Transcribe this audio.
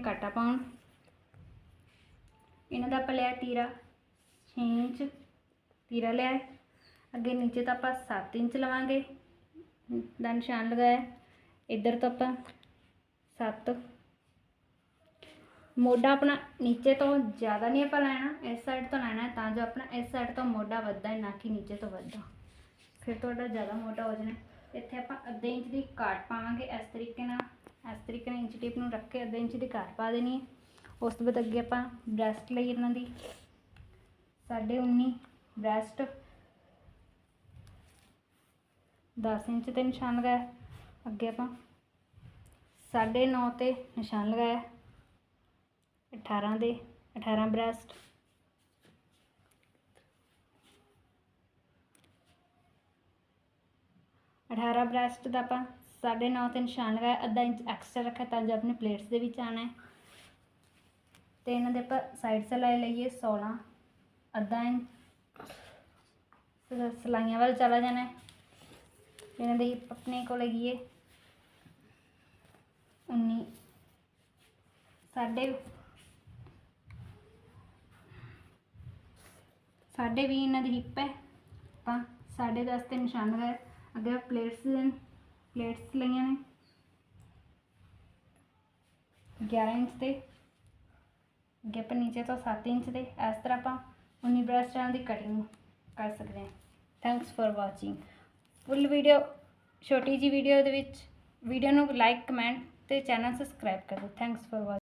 ਕਾਟਾ ਪਾਉਣ। ਇਹਨਾਂ ਦਾ ਆਪਾਂ ਲਿਆ ਤੀਰਾ 6 ਇੰਚ ਤੀਰਾ ਲਿਆ। ਅੱਗੇ ਨੀਚੇ ਤਾਂ ਆਪਾਂ 7 ਇੰਚ ਲਵਾਂਗੇ। ਦਾ ਨਿਸ਼ਾਨ ਲਗਾਇਆ। ਇੱਧਰ ਤੋਂ ਆਪਾਂ 7 ਮੋਢਾ ਆਪਣਾ ਨੀਚੇ ਤੋਂ ਜ਼ਿਆਦਾ ਨਹੀਂ ਆਪਾਂ ਲੈਣਾ, ਇਸ ਸਾਈਡ ਤੋਂ ਲੈਣਾ ਤਾਂ ਜੋ ਆਪਣਾ ਇਸ ਸਾਈਡ ਤੋਂ ਮੋਢਾ ਵੱਧਦਾ ਹੈ, ਨਾ ਕਿ ਨੀਚੇ ਤੋਂ ਵੱਧਦਾ। ਫਿਰ ਤੁਹਾਡਾ ਜ਼ਿਆਦਾ ਮੋਢਾ ਹੋ ਜਾਣਾ। ਇੱਥੇ ਆਪਾਂ ਅੱਧੇ ਇੰਚ ਦੀ ਕਾਟ ਪਾਵਾਂਗੇ ਇਸ ਤਰੀਕੇ ਨਾਲ। ਇਸ ਤਰੀਕੇ ਨਾਲ ਇੰਚ ਟੇਪ ਨੂੰ ਰੱਖ ਕੇ ਅੱਧੇ ਇੰਚ ਦੀ ਕਾਟ ਪਾ ਦੇਣੀ ਹੈ। ਉਸ ਤੋਂ ਬਾਅਦ ਅੱਗੇ ਆਪਾਂ ਬ੍ਰੈਸਟ ਲਈ ਇਹਨਾਂ ਦੀ। ਸਾਢੇ 19 ਬ੍ਰੈਸਟ। 10 ਇੰਚ ਤੇ ਨਿਸ਼ਾਨ ਲਗਾਇਆ। ਅੱਗੇ ਆਪਾਂ ਸਾਢੇ 9 ਤੇ ਨਿਸ਼ਾਨ ਲਗਾਇਆ। 18 ਦੇ 18 ਬ੍ਰੈਸਟ। ਅਠਾਰਾਂ ਬ੍ਰੈਸਟ ਦਾ ਆਪਾਂ ਸਾਢੇ ਨੌ ਤੇ ਨਿਸ਼ਾਨ ਲਗਾਇਆ, ਅੱਧਾ ਇੰਚ ਐਕਸਟਰਾ ਰੱਖਿਆ ਤਾਂ ਜੋ ਆਪਣੇ ਪਲੇਟਸ ਦੇ ਵਿੱਚ ਆਣਾ ਹੈ। ਤੇ ਇਹਨਾਂ ਦੇ ਆਪਾਂ ਸਾਈਡ ਸਲਾਈ ਲਈਏ 16 ਅੱਧਾ ਇੰਚ। ਸ- ਸਲਾਈਆਂ ਵੱਲ ਚਲਾ ਜਾਣਾ ਇਹਨਾਂ ਦੇ ਆਪਣੇ ਕੋਲ ਹੈਗੀ ਹੈ। 19 ਸਾਢੇ ਸਾਢੇ ਵੀ ਇਹਨਾਂ ਦੀ ਹਿੱਪ ਹੈ। ਆਪਾਂ ਸਾਢੇ ਦਸ ਤੇ ਨਿਸ਼ਾਨ ਲਗਾਇਆ। ਅੱਗੇ ਪਲੇਟਸ ਪਲੇਟਸ ਲਈਆਂ ਨੇ। 11 ਇੰਚ ਤੇ ਅੱਗੇ ਆਪਾਂ ਨੀਚੇ ਤੋਂ 7 ਇੰਚ ਤੇ ਇਸ ਤਰ੍ਹਾਂ ਆਪਾਂ 19 ਬ੍ਰੈਸਟਾਂ ਦੀ ਕਟਿੰਗ ਕਰ ਸਕਦੇ ਹਾਂ। Thanks for watching full video ਛੋਟੀ ਜੀ ਵੀਡੀਓ ਦੇ ਵਿੱਚ ਵੀਡੀਓ ਨੂੰ ਲਾਈਕ ਕਮੈਂਟ ਤੇ ਚੈਨਲ ਸਬਸਕ੍ਰਾਈਬ ਕਰ। ਦਿਓ ਥੈਂਕਸ ਫॉर ਵਾਚਿੰਗ